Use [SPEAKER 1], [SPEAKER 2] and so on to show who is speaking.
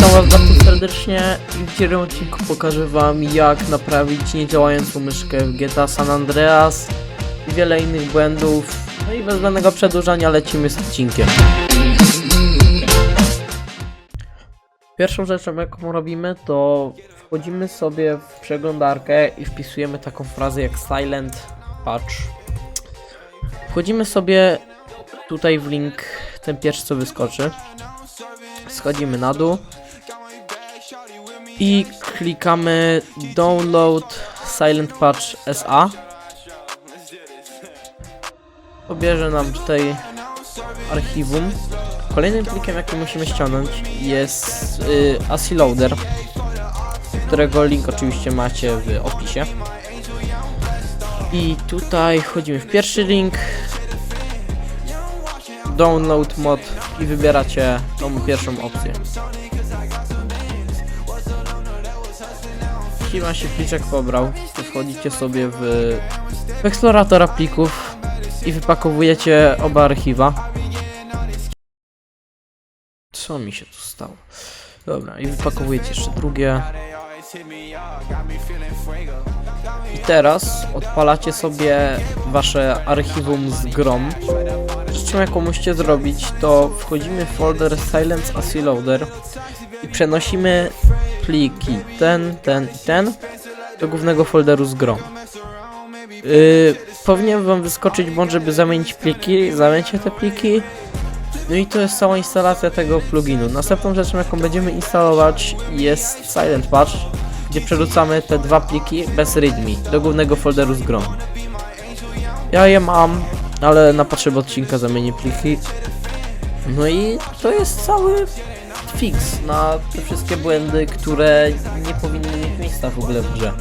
[SPEAKER 1] Was bardzo serdecznie i w dzisiejszym odcinku pokażę Wam jak naprawić niedziałającą myszkę w GTA San Andreas i wiele innych błędów. No i bez żadnego przedłużania lecimy z odcinkiem. Pierwszą rzeczą jaką robimy to wchodzimy sobie w przeglądarkę i wpisujemy taką frazę jak silent patch. Wchodzimy sobie tutaj w link, ten pierwszy co wyskoczy. Schodzimy na dół i klikamy download silent patch SA. Pobierze nam tutaj archiwum. Kolejnym plikiem jaki musimy ściągnąć jest y, ASCII Loader, którego link oczywiście macie w opisie. I tutaj wchodzimy w pierwszy link, download mod i wybieracie tą pierwszą opcję. Jeśli wam się pliczek pobrał, to wchodzicie sobie w, w eksplorator plików i wypakowujecie oba archiwa. Co mi się tu stało? Dobra, i wypakowujecie jeszcze drugie. I teraz odpalacie sobie wasze archiwum z GROM. Rzeczą jaką musicie zrobić to wchodzimy w folder Silence Loader i przenosimy pliki ten, ten i ten do głównego folderu z GROM. Yy, powinien wam wyskoczyć błąd, żeby zamienić pliki, zamieńcie te pliki no i to jest cała instalacja tego pluginu. Następną rzeczą jaką będziemy instalować jest Silent Patch, gdzie przerzucamy te dwa pliki bez readme do głównego folderu z grą. Ja je mam, ale na potrzeby odcinka zamienię pliki. No i to jest cały fix na te wszystkie błędy, które nie powinny mieć miejsca w ogóle w grze.